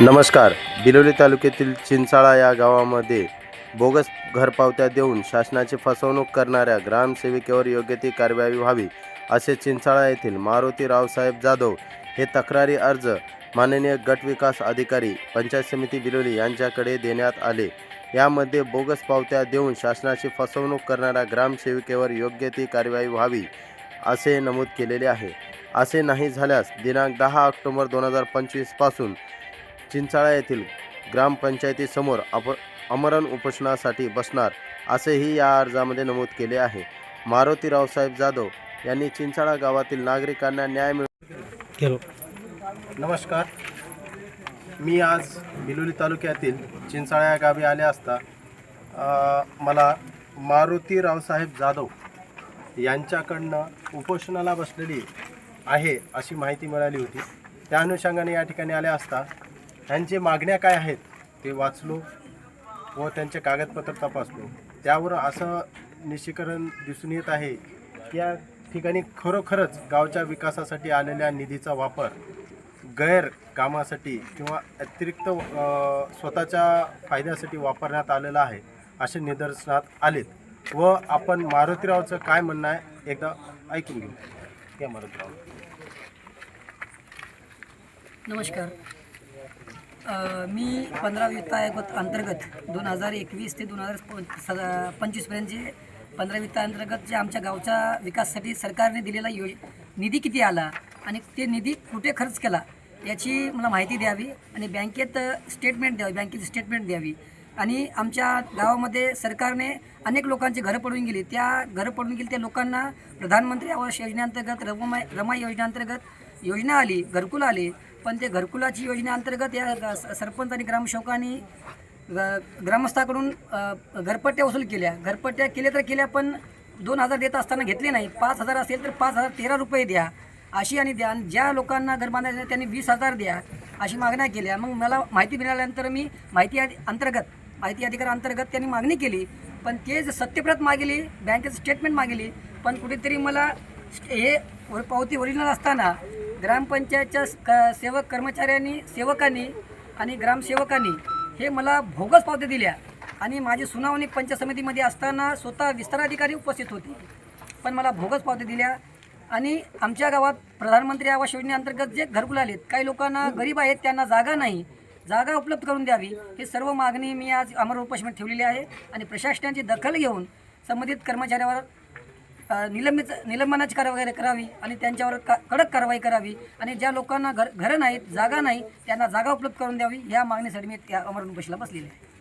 नमस्कार. बिलोली तालुक्यातील चिंचाळा या गावामध्ये बोगस घरपावत्या देऊन शासनाची फसवणूक करणाऱ्या ग्रामसेविकेवर योग्य ती कारवाई व्हावी असे चिंचाळा येथील मारुती रावसाहेब जाधव हे तक्रारी अर्ज माननीय गट विकास अधिकारी पंचायत समिती बिलोली यांच्याकडे देण्यात आले. यामध्ये बोगस पावत्या देऊन शासनाची फसवणूक करणाऱ्या ग्रामसेविकेवर योग्य ती कार्यवाही व्हावी असे नमूद केलेले आहे. असे नाही झाल्यास दिनांक दहा ऑक्टोबर दोन हजार पंचवीसपासून चिंचाळा येथील ग्रामपंचायतीसमोर अप अमरण उपोषणासाठी बसणार असेही या अर्जामध्ये नमूद केले आहे. मारुती रावसाहेब जाधव यांनी चिंचाळा गावातील नागरिकांना न्याय मिळ नमस्कार. मी आज बिलोली तालुक्यातील चिंचाळा या गावी आले असता मला मारुती रावसाहेब जाधव यांच्याकडनं उपोषणाला बसलेली आहे अशी माहिती मिळाली होती. त्या अनुषंगाने या ठिकाणी आले असता त्यांचे मागण्या काय आहेत ते वाचलो व त्यांचे कागदपत्र तपासलो. त्यावर असं निश्चिकरण दिसून येत आहे की या ठिकाणी खरोखरच गावच्या विकासासाठी आलेल्या निधीचा वापर गैर कामासाठी किंवा अतिरिक्त स्वतःच्या फायद्यासाठी वापरण्यात आलेला आहे असे निदर्शनात आलेत. व आपण मारुतीरावचं काय म्हणणं आहे एकदा ऐकून घेऊ. या मारुतीराव. नमस्कार. मी पंधरा वित्त आयोग अंतर्गत दोन हजार एकवीस ते दोन हजार पंचवीसपर्यंतचे पंधरा वित्त अंतर्गत जे आमच्या गावच्या विकासासाठी सरकारने दिलेला योज निधी किती आला आणि ते निधी कुठे खर्च केला याची मला माहिती द्यावी आणि बँकेत स्टेटमेंट द्यावी बँकेची स्टेटमेंट द्यावी. आणि आमच्या गावामध्ये सरकारने अनेक लोकांची घरं पडून गेली. त्या घरं पडून गेली त्या लोकांना प्रधानमंत्री आवास योजनेअंतर्गत रमा रमा योजनेअंतर्गत योजना आली घरकुल आली. पण ते घरकुलाची योजनेअंतर्गत या सरपंच आणि ग्रामसेवकांनी ग- ग्रामस्थाकडून घरपट्ट्या वसूल केल्या. घरपट्ट्या केल्या तर केल्या पण दोन हजार देत असताना घेतले नाही. पाच हजार असेल तर पाच हजार तेरा रुपये द्या. अशी आणि द्या. ज्या लोकांना घर बांधायचं त्यांनी वीस हजार द्या. अशी मागण्या केल्या. मग मला माहिती मिळाल्यानंतर मी माहिती अंतर्गत माहिती अधिकार अंतर्गत त्यांनी मागणी केली. पण ते सत्यप्रत मागितली बँकेचं स्टेटमेंट मागितली पण कुठेतरी मला हे वर- पावती ओरिजिनल असताना ग्रामपंचायतच्या क- सेवक कर्मचाऱ्यांनी सेवकांनी आणि ग्रामसेवकांनी हे मला भोगस पावत्या दिल्या. आणि माझी सुनावणी पंचायत समितीमध्ये असताना स्वतः विस्ताराधिकारी उपस्थित होते. पण मला भोगस पावत्या दिल्या. आणि आमच्या गावात प्रधानमंत्री आवास योजनेअंतर्गत जे घरकुल आलेत काही लोकांना गरीब आहेत त्यांना जागा नाही. जागा उपलब्ध करून द्यावी. ही सर्व मागणी मी आज अमर उपोषणात ठेवलेली आहे. आणि प्रशासनाची दखल घेऊन संबंधित कर्मचाऱ्यावर निलंबित निलंबनाची कारवाई करावी आणि त्यांच्यावर का कडक कारवाई करावी आणि ज्या लोकांना घर घरं नाहीत जागा नाही त्यांना जागा उपलब्ध करून द्यावी या मागणीसाठी मी त्या अमरण उपोषणाला बसलेले आहे.